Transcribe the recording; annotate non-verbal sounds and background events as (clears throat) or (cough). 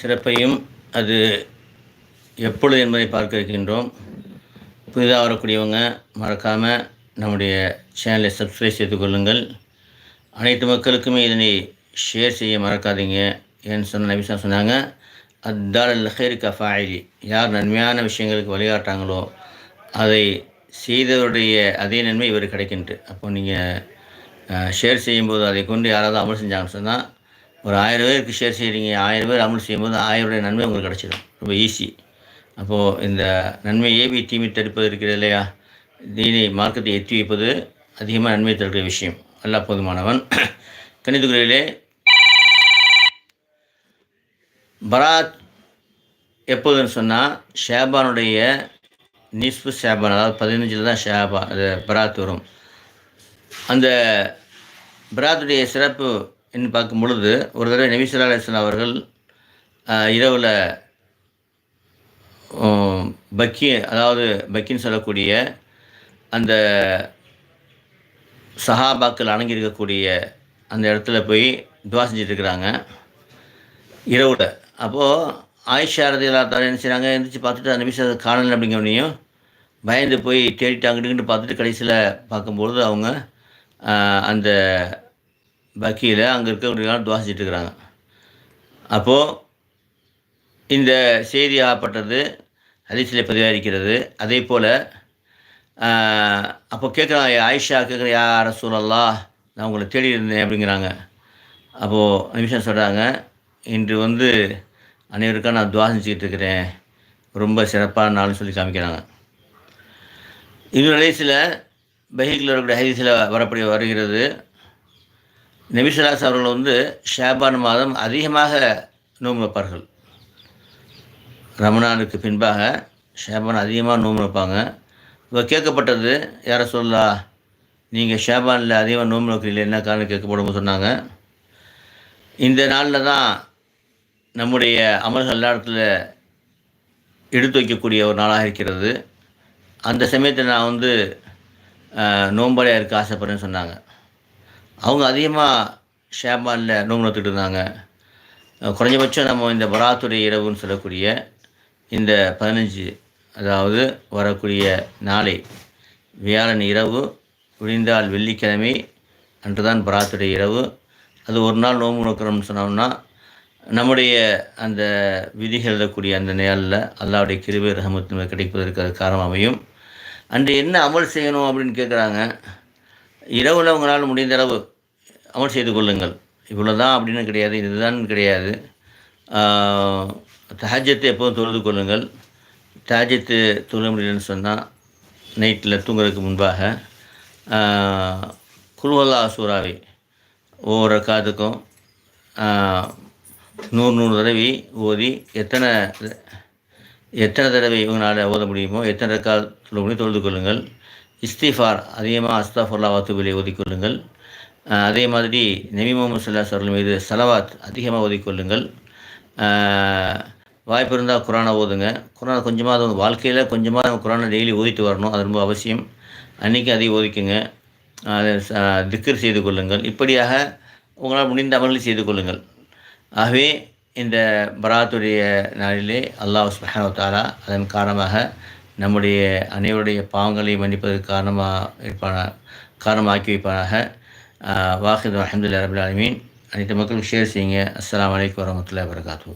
சிறப்பையும் அது எப்பொழுது என்பதை பார்க்க இருக்கின்றோம் புதிதாக வரக்கூடியவங்க மறக்காமல் நம்முடைய சேனலை சப்ஸ்கிரைப் செய்து கொள்ளுங்கள். அனைத்து மக்களுக்குமே இதனை ஷேர் செய்ய மறக்காதீங்க ஏன்னு சொன்ன நபிசா சொன்னாங்க. அத்தால் அல் ஹேர் கஃபாயிலி யார் நன்மையான விஷயங்களுக்கு வழிகாட்டாங்களோ அதை செய்தவருடைய அதே நன்மை இவர் கிடைக்கின்றது. அப்போ நீங்கள் ஷேர் செய்யும்போது அதை கொண்டு யாராவது அமல் செஞ்சாங்கன்னு சொன்னால் ஒரு ஆயிரம் பேருக்கு ஷேர் செய்கிறீங்க ஆயிரம் பேர் அமல் செய்யும்போது ஆயிரம் நன்மை உங்களுக்கு கிடச்சிடும் ரொம்ப ஈஸி அப்போது இந்த நன்மை ஏபி தீமை தடுப்பது இருக்கிறது இல்லையா? தீனை மார்க்கத்தை எத்தி வைப்பது அதிகமாக நன்மை தடுக்கிற விஷயம். அல்லா போதுமானவன். (clears throat) கணிதகுரையிலே பராத் எப்போதுன்னு சொன்னால் ஷேபானுடைய நிஸ்பு ஷேபான் அதாவது பதினஞ்சில் தான் ஷேபா அது பராத் வரும். அந்த பராத்துடைய சிறப்பு என்று பார்க்கும் பொழுது ஒரு தடவை நபிசுல்லா அவர்கள் இரவில் பக்கி அதாவது பக்கின்னு சொல்லக்கூடிய அந்த சஹாபாக்கள் அணங்கியிருக்கக்கூடிய அந்த இடத்துல போய் துவா செஞ்சிட்ருக்குறாங்க இரவில். அப்போது ஆயிஷா ரதிலா தலை என்ன செய்கிறாங்க எழுந்திரிச்சு பார்த்துட்டு அந்த நிமிஷம் காணலை அப்படிங்கிறவனையும் பயந்து போய் தேடிட்டாங்கிட்டு பார்த்துட்டு கடைசியில் பார்க்கும்பொழுது அவங்க அந்த பக்கியில் அங்கே இருக்கக்கூடியவங்க துவா செஞ்சிட்ருக்குறாங்க அப்போது இந்த செய்தி ஆகப்பட்டது ஹரிசிலை பதிவாக அதே போல் அப்போ கேட்குறாங்க ஆயிஷா கேட்குற யார் சூழல்லா நான் உங்களை தேடி இருந்தேன் அப்படிங்கிறாங்க. அப்போது நிமிஷம் சொல்கிறாங்க இன்று வந்து அனைவருக்காக நான் துவா செஞ்சுக்கிட்டு இருக்கிறேன் ரொம்ப சிறப்பான நாள்னு சொல்லி காமிக்கிறாங்க. இன்னொரு ஹதீஸில் பஹீக்கில் வரக்கூடிய ஹதீஸில் வரக்கூடிய வருகிறது நபிசுலாஸ் அவர்கள் வந்து ஷாபான் மாதம் அதிகமாக நோம்பு வைப்பார்கள். ரமணானுக்கு பின்பாக ஷேபான் அதிகமாக நோம்பு வைப்பாங்க. இப்போ கேட்கப்பட்டது யாரை சொல்லா நீங்கள் ஷேபானில் அதிகமாக நோம்பு வைக்கிறீங்க என்ன காரணம் கேட்கப்படும் சொன்னாங்க. இந்த நாளில் தான் நம்முடைய அமல்கள் எல்லா இடத்துல எடுத்து வைக்கக்கூடிய ஒரு நாளாக இருக்கிறது. அந்த சமயத்தில் நான் வந்து நோம்பாளியாக இருக்க ஆசைப்படுறேன்னு சொன்னாங்க. அவங்க அதிகமாக ஷேபானில் நோம்பு நோத்துக்கிட்டு இருந்தாங்க குறைஞ்சபட்சம் நம்ம இந்த பராத்துடைய இரவுன்னு சொல்லக்கூடிய இந்த பதினஞ்சு அதாவது வரக்கூடிய நாளை வியாழன் இரவு விழிந்தால் வெள்ளிக்கிழமை அன்று தான் பராத்துடைய இரவு. அது ஒரு நாள் நோம்பு நோக்கிறோம்னு சொன்னோம்னா நம்முடைய அந்த விதிகள் எழுதக்கூடிய அந்த நேரில் அல்லாவுடைய கிருபை ரஹமத்து கிடைப்பதற்கு அது காரணம் அமையும் அன்று என்ன அமல் செய்யணும் அப்படின்னு கேட்குறாங்க இரவில் உங்களால் முடிந்த அளவு அமல் செய்து கொள்ளுங்கள். இவ்வளோ தான் அப்படின்னு கிடையாது இதுதான் கிடையாது. தஹஜத்தை எப்போதும் தொழுது கொள்ளுங்கள். தஹஜத்து தொழ முடியலன்னு சொன்னால் நைட்டில் தூங்குறதுக்கு முன்பாக குருவல்லா சூறாவை ஒவ்வொரு ரக்காத்துக்கும் நூறு நூறு தடவை ஓதி எத்தனை எத்தனை தடவை இவங்களால் ஓத முடியுமோ எத்தனை ரக்கா சொல்ல முடியும் தொழுது கொள்ளுங்கள். இஸ்திஃபார் அதிகமாக அஸ்தாஃபுல்லா வாத்துபிலை ஒதுக்கொள்ளுங்கள் அதே மாதிரி நபி முகமது சல்லா அவர்கள் மீது சலவாத் அதிகமாக ஒதுக்கொள்ளுங்கள் வாய்ப்பு இருந்தால் குரானை ஓதுங்க. குரானை கொஞ்சமாக அது வாழ்க்கையில் கொஞ்சமாக நம்ம குரானை டெய்லி ஓதிட்டு வரணும். அது ரொம்ப அவசியம். அன்றைக்கி அதை ஓதிக்குங்க. அதை திக்கர் செய்து கொள்ளுங்கள். இப்படியாக உங்களால் முடிந்த அமல்களை செய்து கொள்ளுங்கள். ஆகவே இந்த பராத்துடைய நாளிலே அல்லாஹ் தாரா அதன் காரணமாக நம்முடைய அனைவருடைய பாவங்களை மன்னிப்பதற்கு காரணமாக இருப்பான காரணமாக்கி வைப்பானாக வாஹித் அஹமதுல்லா ரபுல் அலமீன் அனைத்து மக்களும் ஷேர் செய்யுங்க. அஸ்லாம் வலைக்கம் வரமத்துல வரகாத்து